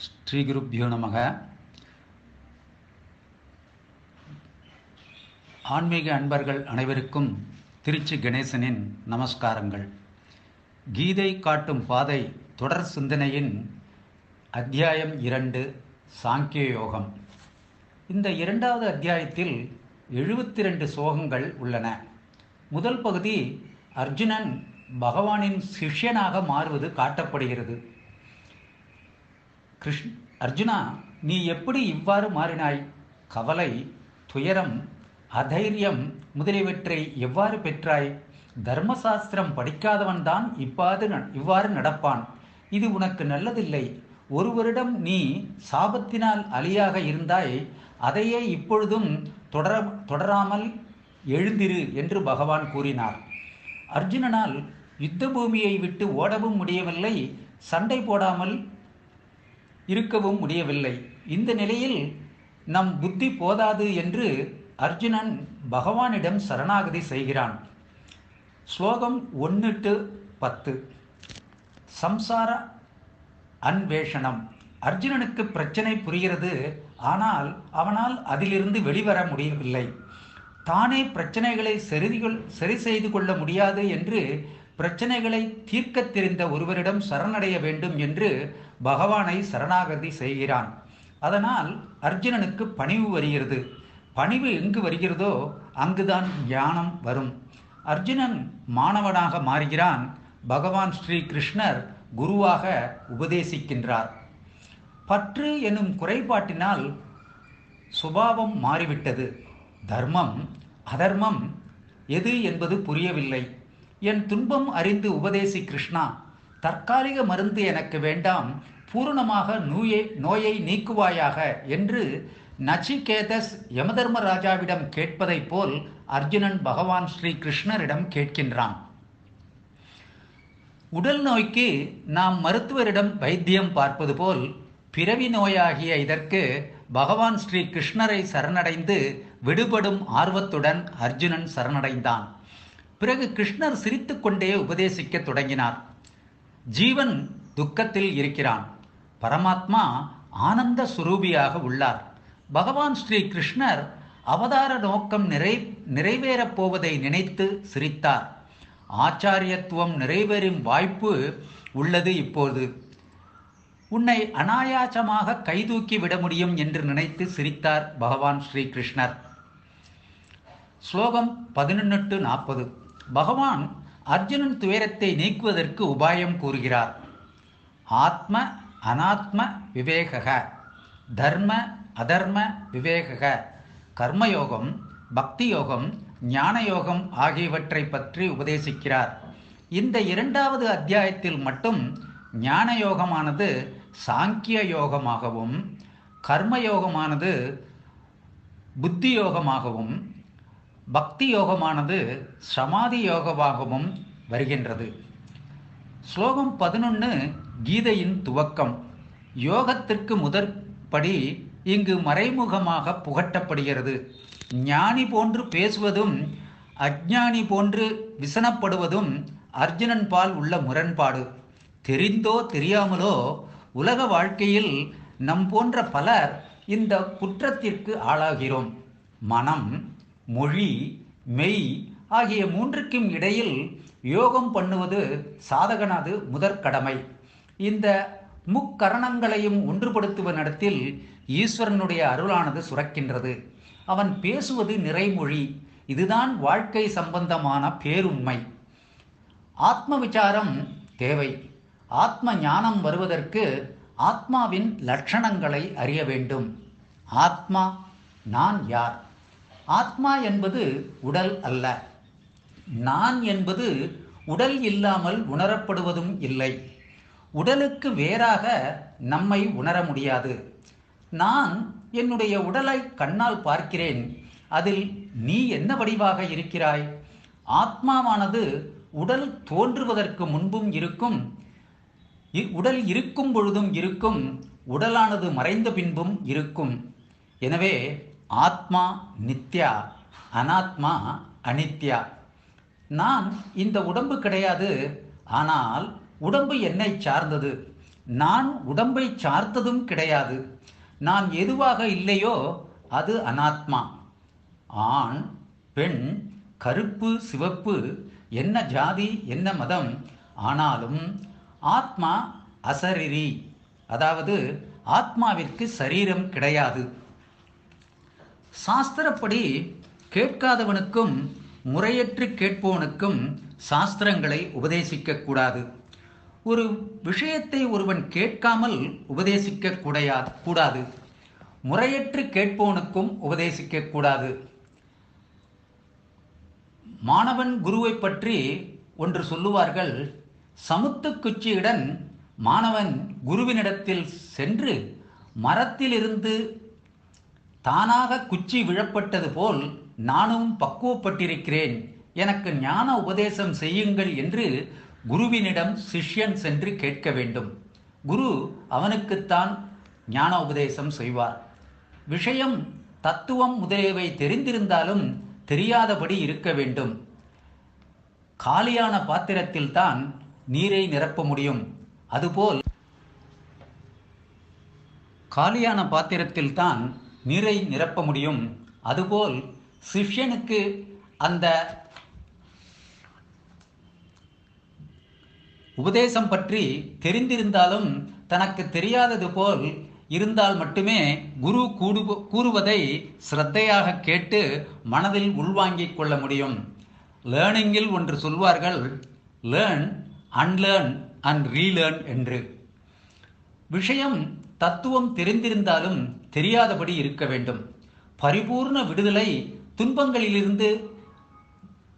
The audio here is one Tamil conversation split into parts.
ஸ்ரீகுருப்பியோ நமக. ஆன்மீக அன்பர்கள் அனைவருக்கும் திருச்சி கணேசனின் நமஸ்காரங்கள். கீதை காட்டும் பாதை தொடர் சிந்தனையின் அத்தியாயம் இரண்டு சாங்கிய யோகம். இந்த இரண்டாவது அத்தியாயத்தில் எழுபத்தி ரெண்டு சோகங்கள் உள்ளன. முதல் பகுதி அர்ஜுனன் பகவானின் சிஷ்யனாக மாறுவது காட்டப்படுகிறது. கிருஷ் அர்ஜுனா நீ எப்படி இவ்வாறு மாறினாய்? கவலை துயரம் அதைரியம் முதலியவற்றை எவ்வாறு பெற்றாய்? தர்மசாஸ்திரம் படிக்காதவன்தான் இவ்வாறு இவ்வாறு நடப்பான். இது உனக்கு நல்லதில்லை. ஒருவரிடம் நீ சாபத்தினால் அலியாக இருந்தாய். அதையே இப்பொழுதும் தொடர தொடராமல் எழுந்திரு என்று பகவான் கூறினார். அர்ஜுனனால் யுத்த பூமியை விட்டு ஓடவும் முடியவில்லை. சண்டை போடாமல் இருக்கவும் முடியவில்லை. இந்த நிலையில் நம் புத்தி போதாது என்று அர்ஜுனன் பகவானிடம் சரணாகதி செய்கிறான். ஸ்லோகம் ஒன்று டு பத்து. சம்சார அன்வேஷனம் அர்ஜுனனுக்கு பிரச்சனை புரிகிறது. ஆனால் அவனால் அதிலிருந்து வெளிவர முடியவில்லை. தானே பிரச்சனைகளை சரிகள் சரி செய்து கொள்ள முடியாது என்று பிரச்சனைகளை தீர்க்க தெரிந்த ஒருவரிடம் சரணடைய வேண்டும் என்று பகவானை சரணாகதி செய்கிறான். அதனால் அர்ஜுனனுக்கு பணிவு வருகிறது. பணிவு எங்கு வருகிறதோ அங்குதான் ஞானம் வரும். அர்ஜுனன் மாணவனாக மாறுகிறான். பகவான் ஸ்ரீ கிருஷ்ணர் குருவாக உபதேசிக்கின்றார். பற்று எனும் குறைபாட்டினால் சுபாவம் மாறிவிட்டது. தர்மம் அதர்மம் எது என்பது புரியவில்லை. என் துன்பம் அறிந்து உபதேசி கிருஷ்ணா தற்காலிக மருந்து எனக்கு வேண்டாம் பூரணமாக நோயை நோயை நீக்குவாயாக என்று நச்சிகேதஸ் யமதர்மராஜாவிடம் கேட்பதைப் போல் அர்ஜுனன் பகவான் ஸ்ரீ கிருஷ்ணரிடம் கேட்கின்றான். உடல் நோய்க்கு நாம் மருத்துவரிடம் வைத்தியம் பார்ப்பது போல் பிறவி நோயாகிய இதற்கு பகவான் ஸ்ரீ கிருஷ்ணரை சரணடைந்து விடுபடும் ஆர்வத்துடன் அர்ஜுனன் சரணடைந்தான். பிறகு கிருஷ்ணர் சிரித்துக்கொண்டே உபதேசிக்க தொடங்கினார். ஜீவன் துக்கத்தில் இருக்கிறான். பரமாத்மா ஆனந்த சுரூபியாக உள்ளார். பகவான் ஸ்ரீ கிருஷ்ணர் அவதார நோக்கம் நிறை நிறைவேறப் போவதை நினைத்து சிரித்தார். ஆச்சாரியத்துவம் நிறைவேறும் வாய்ப்பு உள்ளது இப்போது. உன்னை அனாயாசமாக கைதூக்கி விட முடியும் என்று நினைத்து சிரித்தார் பகவான் ஸ்ரீ கிருஷ்ணர். ஸ்லோகம் பதினொன்று நாற்பது. பகவான் அர்ஜுனன் துயரத்தை நீக்குவதற்கு உபாயம் கூறுகிறார். ஆத்ம அனாத்ம விவேக தர்ம அதர்ம விவேக கர்மயோகம் பக்தி யோகம் ஞான யோகம் ஆகியவற்றை பற்றி உபதேசிக்கிறார். இந்த இரண்டாவது அத்தியாயத்தில் மட்டும் ஞான யோகமானது சாங்கிய யோகமாகவும் கர்மயோகமானது புத்தி யோகமாகவும் பக்தி யோகமானது சமாதி யோகமாகவும் வருகின்றது. ஸ்லோகம் பதினொன்று கீதையின் துவக்கம். யோகத்திற்கு முதற்படி இங்கு மறைமுகமாக புகட்டப்படுகிறது. ஞானி போன்று பேசுவதும் அஜ்ஞானி போன்று விசனப்படுவதும் அர்ஜுனன் பால் உள்ள முரண்பாடு. தெரிந்தோ தெரியாமலோ உலக வாழ்க்கையில் நம் போன்ற பலர் இந்த குற்றத்திற்கு ஆளாகிறோம். மனம் மொழி மெய் ஆகிய மூன்றுக்கும் இடையில் யோகம் பண்ணுவது சாதகனது முதற்கடமை. இந்த முக்கரணங்களையும் ஒன்றுபடுத்துவ நடத்தில் ஈஸ்வரனுடைய அருளானது சுரக்கின்றது. அவன் பேசுவது நிறைமொழி. இதுதான் வாழ்க்கை சம்பந்தமான பேருண்மை. ஆத்ம விசாரம் தேவை. ஆத்ம ஞானம் வருவதற்கு ஆத்மாவின் லட்சணங்களை அறிய வேண்டும். ஆத்மா நான் யார்? ஆத்மா என்பது உடல் அல்ல. நான் என்பது உடல் இல்லாமல் உணரப்படுவதும் இல்லை. உடலுக்கு வேறாக நம்மை உணர முடியாது. நான் என்னுடைய உடலை கண்ணால் பார்க்கிறேன். அதில் நீ என்ன வடிவாக இருக்கிறாய்? ஆத்மாவானது உடல் தோன்றுவதற்கு முன்பும் இருக்கும் உடல் இருக்கும் பொழுதும் இருக்கும் உடலானது மறைந்த பின்பும் இருக்கும். எனவே ஆத்மா நித்யா அனாத்மா அனித்யா. நான் இந்த உடம்பு கிடையாது ஆனால் உடம்பு என்னை சார்ந்தது. நான் உடம்பை சார்ந்ததும் கிடையாது. நான் எதுவாக இல்லையோ அது அனாத்மா. ஆண் பெண் கருப்பு சிவப்பு என்ன ஜாதி என்ன மதம் ஆனாலும் ஆத்மா அசரிரி. அதாவது ஆத்மாவிற்கு சரீரம் கிடையாது. சாஸ்திரப்படி கேட்காதவனுக்கும் முறையற்று கேட்பவனுக்கும் சாஸ்திரங்களை உபதேசிக்க கூடாது. ஒரு விஷயத்தை ஒருவன் கேட்காமல் உபதேசிக்க கூடையா கூடாது. முறையற்று கேட்பவனுக்கும் உபதேசிக்க கூடாது. மாணவன் குருவை பற்றி ஒன்று சொல்லுவார்கள் சமுத்து குச்சியுடன் மாணவன் குருவினிடத்தில் சென்று மரத்திலிருந்து தானாக குச்சி விழப்பட்டது போல் நானும் பக்குவப்பட்டிருக்கிறேன். எனக்கு ஞான உபதேசம் செய்யுங்கள் என்று குருவினிடம் சிஷ்யன் சென்று கேட்க வேண்டும். குரு அவனுக்குத்தான் ஞான உபதேசம் செய்வார். விஷயம் தத்துவம் முதலியவை தெரிந்திருந்தாலும் தெரியாதபடி இருக்க வேண்டும். காலியான பாத்திரத்தில் தான் நீரை நிரப்ப முடியும். அதுபோல் காலியான பாத்திரத்தில் தான் நீரை நிரப்ப முடியும். அதுபோல் சிஷ்யனுக்கு அந்த உபதேசம் பற்றி தெரிந்திருந்தாலும் தனக்கு தெரியாதது போல் இருந்தால் மட்டுமே குரு கூடு கூறுவதை ஸ்ரத்தையாக கேட்டு மனதில் உள்வாங்கிக் கொள்ள முடியும். லேர்னிங்கில் ஒன்று சொல்வார்கள் லேர்ன் அன்லேர்ன் அண்ட் ரீலேர்ன் என்று. விஷயம் தத்துவம் தெரிந்திருந்தாலும் தெரியாதபடி இருக்க வேண்டும். பரிபூர்ண விடுதலை துன்பங்களிலிருந்து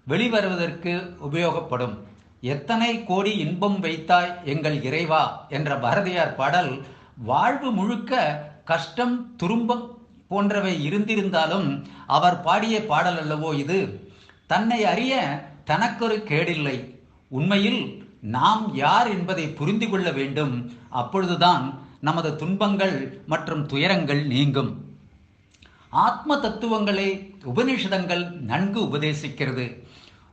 வெளிவருவதற்கு உபயோகப்படும். எத்தனை கோடி இன்பம் வைத்தாய் எங்கள் இறைவா என்ற பாரதியார் பாடல் வாழ்வு முழுக்க கஷ்டம் துரும்பம் போன்றவை இருந்திருந்தாலும் அவர் பாடிய பாடல் அல்லவோ இது? தன்னை அறிய தனக்கொரு கேடில்லை. உண்மையில் நாம் யார் என்பதை புரிந்து கொள்ள வேண்டும். அப்பொழுதுதான் நமது துன்பங்கள் மற்றும் துயரங்கள் நீங்கும். ஆத்ம தத்துவங்களை உபநிஷதங்கள் நன்கு உபதேசிக்கிறது.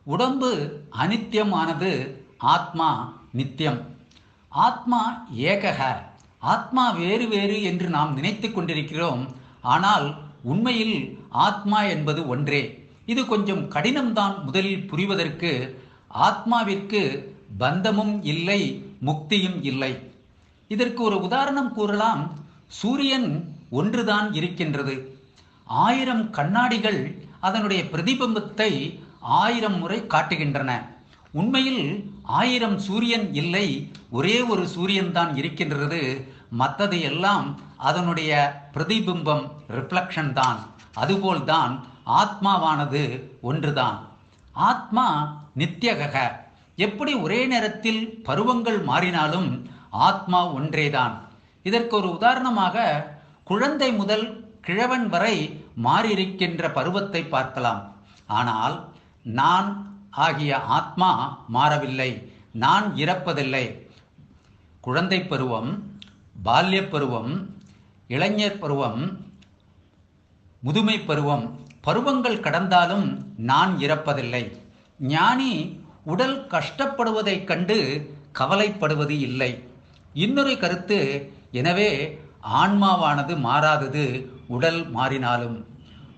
உடம்பு அனித்தியமானது ஆத்மா நித்தியம் ஆத்மா ஏகக. ஆத்மா வேறு வேறு என்று நாம் நினைத்து கொண்டிருக்கிறோம். ஆனால் உண்மையில் ஆத்மா என்பது ஒன்றே. இது கொஞ்சம் கடினம்தான் முதலில் புரிவதற்கு. ஆத்மாவிற்கு பந்தமும் இல்லை முக்தியும் இல்லை. இதற்கு ஒரு உதாரணம் கூறலாம். சூரியன் ஒன்றுதான் இருக்கின்றது. ஆயிரம் கண்ணாடிகள் அதனுடைய பிரதிபிம்பத்தை ஆயிரம் முறை காட்டுகின்றன. உண்மையில் ஆயிரம் சூரியன் இல்லை ஒரே ஒரு சூரியன் தான் இருக்கின்றது. மற்றது எல்லாம் அதனுடைய பிரதிபிம்பம் ரிஃப்ளக்ஷன் தான். அதுபோல்தான் ஆத்மாவானது ஒன்றுதான். ஆத்மா நித்தியகக எப்படி ஒரே நேரத்தில் பருவங்கள் மாறினாலும் ஆத்மா ஒன்றேதான். இதற்கு ஒரு உதாரணமாக குழந்தை முதல் கிழவன் வரை மாறியிருக்கின்ற பருவத்தை பார்க்கலாம். ஆனால் நான் ஆகிய ஆத்மா மாறவில்லை. நான் இறப்பதில்லை. குழந்தை பருவம் பால்ய பருவம் இளைஞர் பருவம் முதுமை பருவம் பருவங்கள் கடந்தாலும் நான் இறப்பதில்லை. ஞானி உடல் கஷ்டப்படுவதைக் கண்டு கவலைப்படுவது இல்லை. இன்னொரு கருத்து எனவே ஆன்மாவானது மாறாதது உடல் மாறினாலும்.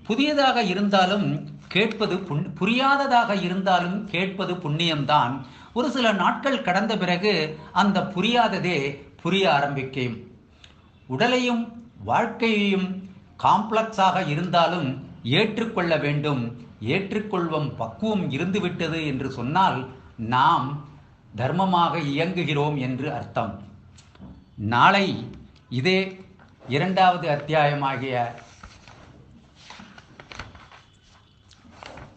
புதியதாக இருந்தாலும் கேட்பது புண் புரியாததாக இருந்தாலும் கேட்பது புண்ணியம்தான். ஒரு சில நாட்கள் கடந்த பிறகு அந்த புரியாததே புரிய ஆரம்பிக்கும். உடலையும் வாழ்க்கையையும் காம்ப்ளெக்ஸாக இருந்தாலும் ஏற்றுக்கொள்ள வேண்டும். ஏற்றுக்கொள்வம் பக்குவம் இருந்துவிட்டது என்று சொன்னால் நாம் தர்மமாக இயங்குகிறோம் என்று அர்த்தம். நாளை இதே இரண்டாவது அத்தியாயமாகிய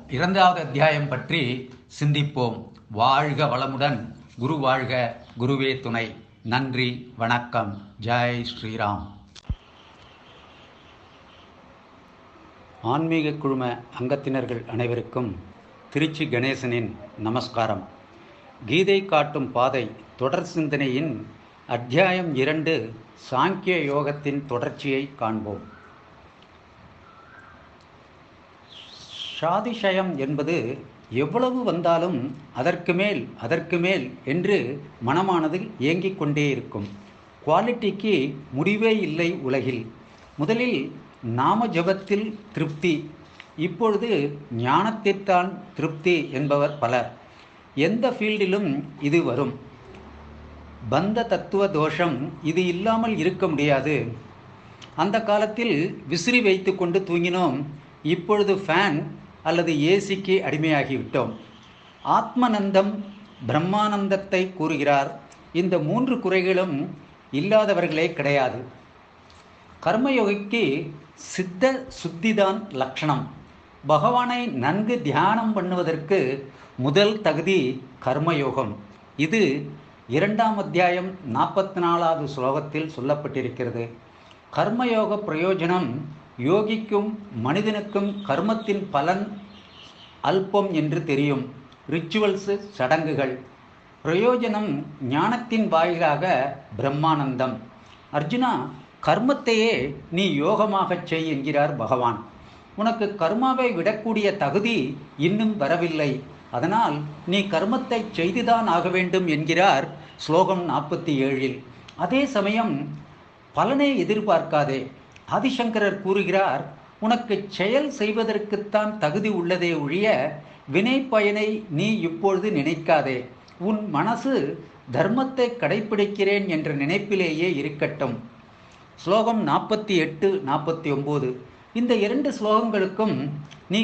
இரண்டாவது அத்தியாயம் பற்றி சிந்திப்போம். வாழ்க வளமுடன். குரு வாழ்க. குருவே துணை. நன்றி. வணக்கம். ஜெய் ஸ்ரீராம். ஆன்மீக குழும அங்கத்தினர்கள் அனைவருக்கும் திருச்சி கணேசனின் நமஸ்காரம். கீதை காட்டும் பாதை தொடர் சிந்தனையின் அத்தியாயம் இரண்டு சாங்கிய யோகத்தின் தொடர்ச்சியை காண்போம். சாதிஷயம் என்பது எவ்வளவு வந்தாலும் அதற்கு மேல் அதற்கு மேல் என்று மனமானது இயங்கிக் கொண்டே இருக்கும். குவாலிட்டிக்கு முடிவே இல்லை உலகில். முதலில் நாம ஜபத்தில் திருப்தி. இப்பொழுது ஞானத்திற்கான் திருப்தி என்பவர் பலர். எந்த ஃபீல்டிலும் இது வரும். பந்த தத்துவ தோஷம் இது இல்லாமல் இருக்க முடியாது. அந்த காலத்தில் விசிறி வைத்து கொண்டு தூங்கினோம். இப்பொழுது ஃபேன் அல்லது ஏசிக்கு அடிமையாகிவிட்டோம் ஆத்மநந்தம் பிரம்மானந்தத்தை கூறுகிறார். இந்த மூன்று குறைகளும் இல்லாதவர்களே கிடையாது. கர்மயோகிக்கு சித்த சுத்திதான் லட்சணம் பகவானை நன்கு தியானம் பண்ணுவதற்கு முதல் தகுதி கர்மயோகம். இது இரண்டாம் அத்தியாயம் நாற்பத்தி நாலாவது ஸ்லோகத்தில் சொல்லப்பட்டிருக்கிறது. கர்மயோக பிரயோஜனம் யோகிக்கும் மனிதனுக்கும் கர்மத்தின் பலன் அல்பம் என்று தெரியும். ரிச்சுவல்ஸு சடங்குகள். பிரயோஜனம் ஞானத்தின் வாயிலாக பிரம்மானந்தம். அர்ஜுனா கர்மத்தையே நீ யோகமாகச் செய் என்கிறார் பகவான். உனக்கு கர்மாவை விடக்கூடிய தகுதி இன்னும் வரவில்லை. அதனால் நீ கர்மத்தை செய்துதான் ஆக வேண்டும் என்கிறார் ஸ்லோகம் நாற்பத்தி ஏழில் அதே சமயம் பலனை எதிர்பார்க்காதே. ஆதிசங்கரர் கூறுகிறார் உனக்கு செயல் செய்வதற்குத்தான் தகுதி உள்ளதே ஒழிய வினை பயனை நீ இப்பொழுது நினைக்காதே. உன் மனசு தர்மத்தை கடைப்பிடிக்கிறேன் என்ற நினைப்பிலேயே இருக்கட்டும். ஸ்லோகம் நாற்பத்தி எட்டு நாற்பத்தி ஒம்பது. இந்த இரண்டு ஸ்லோகங்களுக்கும் நீ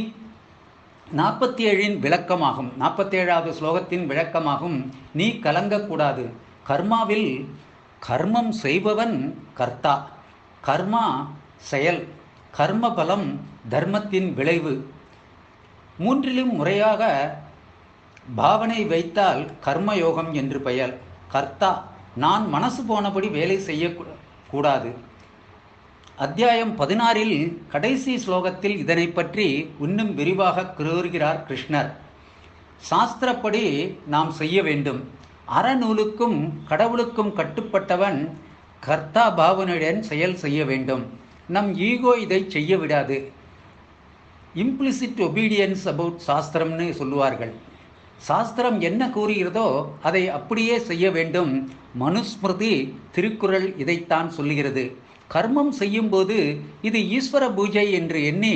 நாற்பத்தி ஏழின் விளக்கமாகும். நாற்பத்தேழாவது ஸ்லோகத்தின் விளக்கமாகும். நீ கலங்கக்கூடாது. கர்மாவில் கர்மம் செய்பவன் கர்த்தா. கர்மா செயல். கர்ம பலம் தர்மத்தின் விளைவு. மூன்றிலும் முறையாக பாவனை வைத்தால் கர்மயோகம் என்று பெயர். கர்த்தா நான் மனசு போனபடி வேலை செய்யக்கூடாது அத்தியாயம் பதினாறில் கடைசி ஸ்லோகத்தில் இதனை பற்றி இன்னும் விரிவாக கூறுகிறார் கிருஷ்ணர். சாஸ்திரப்படி நாம் செய்ய வேண்டும். அறநூலுக்கும் கடவுளுக்கும் கட்டுப்பட்டவன் கர்த்தா பாவனுடன் செயல் செய்ய வேண்டும். நம் ஈகோ இதை செய்ய விடாது. இம்ப்ளிசிட் ஒபீடியன்ஸ் அபவுட் சாஸ்திரம்னு சொல்லுவார்கள். சாஸ்திரம் என்ன கூறுகிறதோ அதை அப்படியே செய்ய வேண்டும். மனுஸ்மிருதி திருக்குறள் இதைத்தான் சொல்லுகிறது. கர்மம் செய்யும்போது இது ஈஸ்வர பூஜை என்று எண்ணி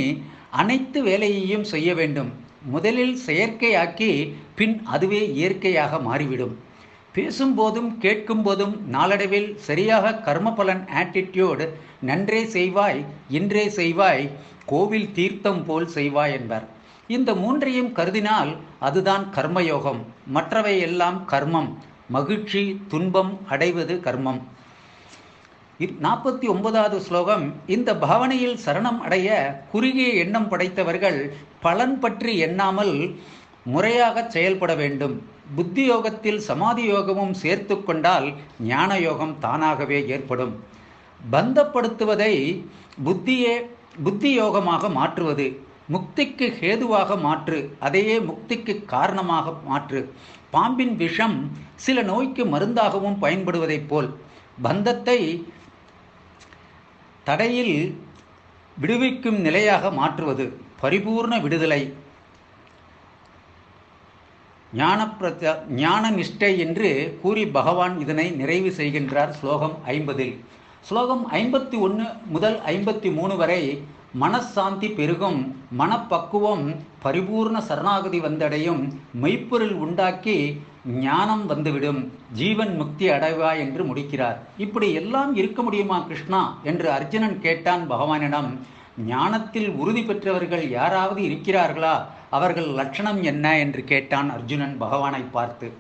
அனைத்து வேலையையும் செய்ய வேண்டும். முதலில் செயற்கையாக்கி பின் அதுவே இயற்கையாக மாறிவிடும். பேசும்போதும் கேட்கும்போதும் நாளடைவில் சரியாக கர்ம பலன் ஆட்டிடியூட் நன்றே செய்வாய் இன்றே செய்வாய் கோவில் தீர்த்தம் போல் செய்வாய் என்பர். இந்த மூன்றையும் கருதினால் அதுதான் கர்மயோகம். மற்றவை எல்லாம் கர்மம். மகிழ்ச்சி துன்பம் அடைவது கர்மம். நாற்பத்தி ஒன்பதாவது ஸ்லோகம் இந்த பாவனையில் சரணம் அடைய குறுகிய எண்ணம் படைத்தவர்கள் பலன் பற்றி எண்ணாமல் முறையாக செயல்பட வேண்டும். புத்தி யோகத்தில் சமாதி யோகமும் சேர்த்து கொண்டால் ஞான யோகம் தானாகவே ஏற்படும். பந்தப்படுத்துவதை புத்தியே புத்தி யோகமாக மாற்றுவது முக்திக்கு ஹேதுவாக மாற்று அதையே முக்திக்கு காரணமாக மாற்று. பாம்பின் விஷம் சில நோய்க்கு மருந்தாகவும் பயன்படுவதைப் போல். பந்தத்தை தடையில் விடுவிக்கும் நிலையாக மாற்றுவது பரிபூர்ண விடுதலை. ஞான பிரச்ச என்று கூறி பகவான் இதனை நிறைவு செய்கின்றார் ஸ்லோகம் ஐம்பதில். ஸ்லோகம் ஐம்பத்தி ஒன்று முதல் ஐம்பத்தி மூணு வரை மனசாந்தி பெருகும் மனப்பக்குவம் பரிபூர்ண சரணாகதி வந்தடையும் மெய்ப்பொருள் உண்டாக்கி ஞானம் வந்துவிடும். ஜீவன் முக்தி அடைவா என்று முடிக்கிறார். இப்படி எல்லாம் இருக்க முடியுமா கிருஷ்ணா? என்று அர்ஜுனன் கேட்டான் பகவானிடம் ஞானத்தில் உறுதி பெற்றவர்கள் யாராவது இருக்கிறார்களா? அவர்கள் லட்சணம் என்ன? என்று கேட்டான் அர்ஜுனன் பகவானை பார்த்து.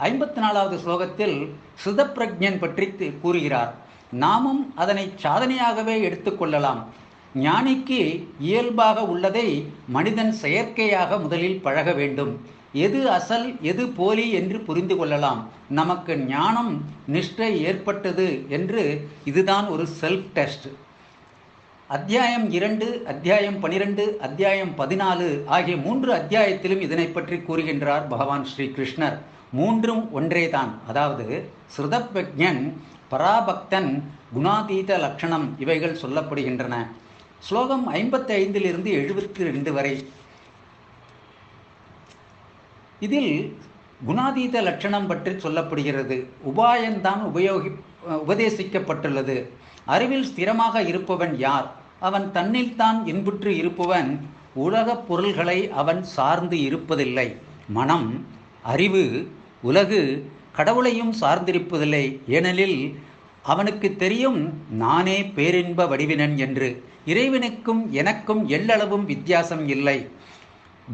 ஐம்பத்தி நாலாவது ஸ்லோகத்தில் சுதப்பிரஜன் பற்றி கூறுகிறார். நாமும் அதனை சாதனையாகவே எடுத்துக்கொள்ளலாம் ஞானிக்கு இயல்பாக உள்ளதை மனிதன் செயற்கையாக முதலில் பழக வேண்டும். எது அசல் எது போலி என்று புரிந்து கொள்ளலாம். நமக்கு ஞானம் நிஷ்டை ஏற்பட்டது என்று இதுதான் ஒரு செல்ஃப் டெஸ்ட் அத்தியாயம் இரண்டு அத்தியாயம் பனிரெண்டு அத்தியாயம் பதினாலு ஆகிய மூன்று அத்தியாயத்திலும் இதனை பற்றி கூறுகின்றார் பகவான் ஸ்ரீ கிருஷ்ணர். மூன்றும் ஒன்றேதான். அதாவது ஸ்ருதப்ஞன் பராபக்தன் குணாதீத லட்சணம் இவைகள் சொல்லப்படுகின்றன. ஸ்லோகம் ஐம்பத்தி ஐந்திலிருந்து எழுபத்தி ரெண்டு வரை. இதில் குணாதீத லட்சணம் பற்றி சொல்லப்படுகிறது. உபாயம்தான் உபயோகி உபதேசிக்கப்பட்டுள்ளது. அறிவில் ஸ்திரமாக இருப்பவன் யார்? அவன் தன்னில்தான் இன்புற்று இருப்பவன். உலகப் பொருள்களை அவன் சார்ந்து இருப்பதில்லை. மனம் அறிவு உலகு கடவுளையும் சார்ந்திருப்பதில்லை. ஏனெனில் அவனுக்கு தெரியும் நானே பேரின்ப வடிவினன் என்று. இறைவனுக்கும் எனக்கும் எள்ளளவும் வித்தியாசம் இல்லை.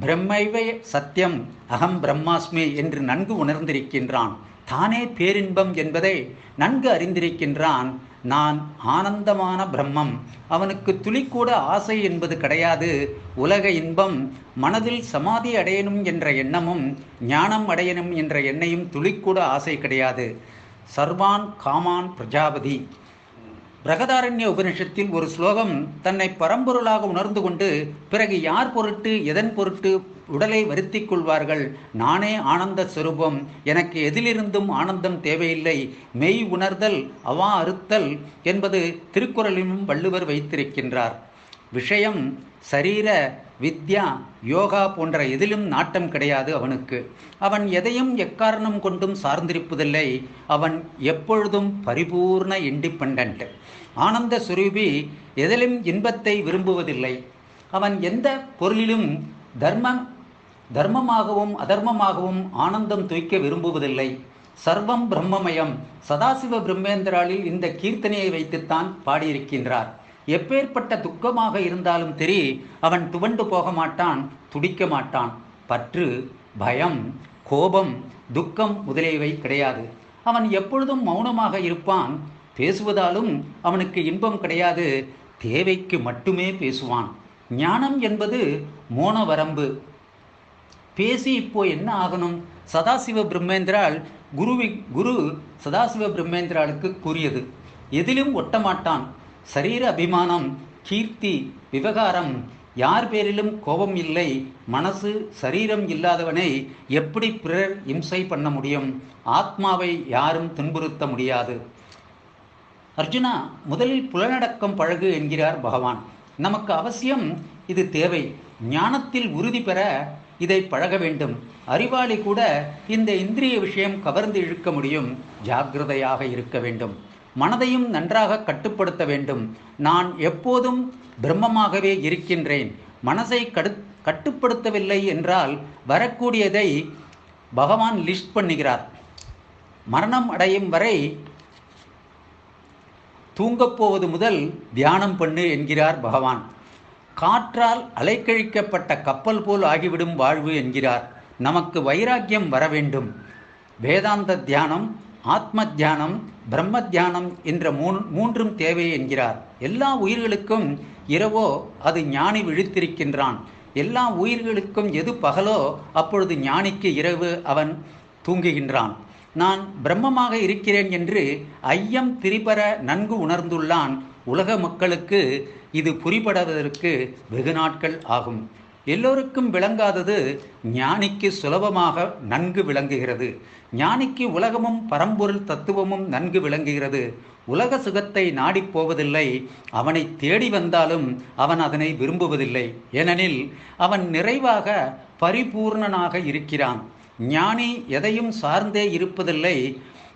பிரம்மைவே சத்தியம் அகம் பிரம்மாஸ்மி என்று நன்கு உணர்ந்திருக்கின்றான். தானே பேரின்பம் என்பதை நன்கு அறிந்திருக்கின்றான். நான் ஆனந்தமான பிரம்மம். அவனுக்கு துளிக்கூட ஆசை என்பது கிடையாது. உலக இன்பம் மனதில் சமாதி அடையணும் என்ற எண்ணமும் ஞானம் அடையணும் என்ற எண்ணையும் துளிக்கூட ஆசை கிடையாது. சர்வான் காமான் பிரஜாபதி. பிரகதாரண்ய உபனிஷத்தில் ஒரு ஸ்லோகம் தன்னை பரம்பொருளாக உணர்ந்து கொண்டு பிறகு யார் பொருட்டு எதன் பொருட்டு உடலை வருத்தி கொள்வார்கள்? நானே ஆனந்த சுரூபம். எனக்கு எதிலிருந்தும் ஆனந்தம் தேவையில்லை. மெய் உணர்தல் அவா அறுத்தல் என்பது திருக்குறளிலும் வள்ளுவர் வைத்திருக்கின்றார். விஷயம் சரீர வித்யா யோகா போன்ற எதிலும் நாட்டம் கிடையாது அவனுக்கு. அவன் எதையும் எக்காரணம் கொண்டும் சார்ந்திருப்பதில்லை. அவன் எப்பொழுதும் பரிபூர்ண இண்டிபெண்ட் ஆனந்த சுரூபி எதிலும் இன்பத்தை விரும்புவதில்லை. அவன் எந்த பொருளிலும் தர்மம் தர்மமாகவும் அதர்மமாகவும் ஆனந்தம் துய்க்க விரும்புவதில்லை. சர்வம் பிரம்மமயம். சதாசிவ பிரம்மேந்திராளில் இந்த கீர்த்தனையை வைத்துத்தான் பாடியிருக்கின்றார். எப்பேற்பட்ட துக்கமாக இருந்தாலும் சரி அவன் துவண்டு போக மாட்டான் துடிக்க மாட்டான். பற்று பயம் கோபம் துக்கம் முதலியவை கிடையாது. அவன் எப்பொழுதும் மௌனமாக இருப்பான். பேசுவதாலும் அவனுக்கு இன்பம் கிடையாது. தேவைக்கு மட்டுமே பேசுவான். ஞானம் என்பது மோன வரம்பு. பேசி இப்போ என்ன ஆகணும்? சதாசிவ பிரம்மேந்திரால் குருவி குரு சதாசிவ பிரம்மேந்திராளுக்கு கூறியது. எதிலும் ஒட்டமாட்டான் சரீர அபிமானம் கீர்த்தி விவகாரம் யார் பேரிலும் கோபம் இல்லை மனசு சரீரம் இல்லாதவனை எப்படி பிறர் இம்சை பண்ண முடியும்? ஆத்மாவை யாரும் துன்புறுத்த முடியாது. அர்ஜுனா முதலில் புலனடக்கம் பழகு என்கிறார் பகவான். நமக்கு அவசியம் இது தேவை. ஞானத்தில் உறுதி பெற இதை பழக வேண்டும். அறிவாளி கூட இந்த இந்திரிய விஷயம் கவர்ந்து இழுக்க முடியும். ஜாக்கிரதையாக இருக்க வேண்டும். மனதையும் நன்றாக கட்டுப்படுத்த வேண்டும். நான் எப்போதும் பிரம்மமாகவே இருக்கின்றேன். மனசை கடு கட்டுப்படுத்தவில்லை என்றால் வரக்கூடியதை பகவான் லிஸ்ட் பண்ணுகிறார். மரணம் அடையும் வரை தூங்கப்போவது முதல் தியானம் பண்ணு என்கிறார் பகவான். காற்றால் அலைக்கழிக்கப்பட்ட கப்பல் போல் ஆகிவிடும் வாழ்வு என்கிறார். நமக்கு வைராக்கியம் வர வேண்டும். வேதாந்த தியானம் ஆத்ம தியானம் பிரம்ம தியானம் என்ற மூன் மூன்றும் தேவை என்கிறார். எல்லா உயிர்களுக்கும் இரவோ அது ஞானி விழித்திருக்கின்றான். எல்லா உயிர்களுக்கும் எது பகலோ அப்பொழுது ஞானிக்கு இரவு அவன் தூங்குகின்றான். நான் பிரம்மமாக இருக்கிறேன் என்று ஐயம் திரிபர நன்கு உணர்ந்துள்ளான் உலக மக்களுக்கு இது புரிபடுவதற்கு வெகு நாட்கள் ஆகும். எல்லோருக்கும் விளங்காதது ஞானிக்கு சுலபமாக நன்கு விளங்குகிறது. ஞானிக்கு உலகமும் பரம்பொருள் தத்துவமும் நன்கு விளங்குகிறது. உலக சுகத்தை நாடிப் போவதில்லை. அவனை தேடி வந்தாலும் அவன் அதனை விரும்புவதில்லை. ஏனெனில் அவன் நிறைவாக பரிபூர்ணனாக இருக்கிறான். ஞானி எதையும் சார்ந்தே இருப்பதில்லை.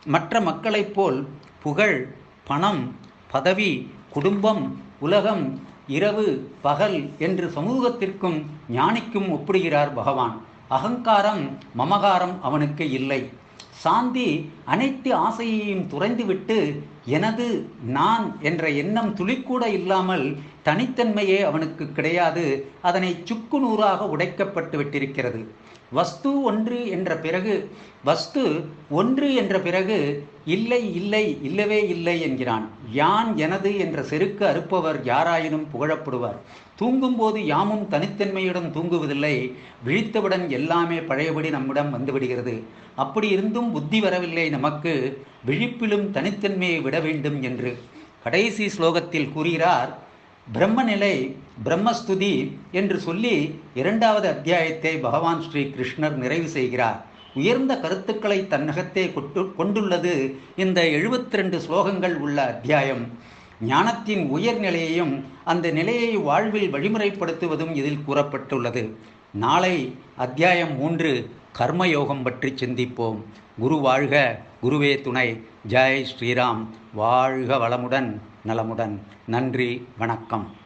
மற்ற மக்களைப் போல் புகழ் பணம் பதவி குடும்பம் உலகம் இரவு பகல் என்று சமூகத்திற்கும் ஞானிக்கும் ஒப்பிடுகிறார் பகவான். அகங்காரம் மமகாரம் அவனுக்கு இல்லை. சாந்தி அனைத்து ஆசையையும் துறைந்துவிட்டு எனது நான் என்ற எண்ணம் துளிக்கூட இல்லாமல் தனித்தன்மையே அவனுக்கு கிடையாது. அதனை சுக்கு நூறாக உடைக்கப்பட்டு விட்டிருக்கிறது. வஸ்து ஒன்று என்ற பிறகு வஸ்து ஒன்று என்ற பிறகு இல்லை இல்லை இல்லவே இல்லை என்கிறான். யான் எனது என்ற செருக்கு அறுப்பவர் யாராயினும் புகழப்படுவார். தூங்கும்போது யாமும் தனித்தன்மையுடன் தூங்குவதில்லை. விழித்தவுடன் எல்லாமே பழையபடி நம்மிடம் வந்துவிடுகிறது. அப்படி இருந்தும் புத்தி வரவில்லை நமக்கு. விழிப்பிலும் தனித்தன்மையை விட வேண்டும் என்று கடைசி ஸ்லோகத்தில் கூறுகிறார் பிரம்மநிலை பிரம்மஸ்துதி என்று சொல்லி இரண்டாவது அத்தியாயத்தை பகவான் ஸ்ரீ கிருஷ்ணர் நிறைவு செய்கிறார். உயர்ந்த கருத்துக்களை தன்னகத்தே கொட்டு கொண்டுள்ளது இந்த எழுபத்தி ரெண்டு ஸ்லோகங்கள் உள்ள அத்தியாயம். ஞானத்தின் உயர்நிலையையும் அந்த நிலையை வாழ்வில் வழிமுறைப்படுத்துவதும் இதில் கூறப்பட்டுள்ளது. நாளை அத்தியாயம் மூன்று கர்மயோகம் பற்றி சிந்திப்போம். குரு வாழ்க குருவே துணை. ஜெய் ஸ்ரீராம். வாழ்க வளமுடன். நலமுடன். நன்றி வணக்கம்.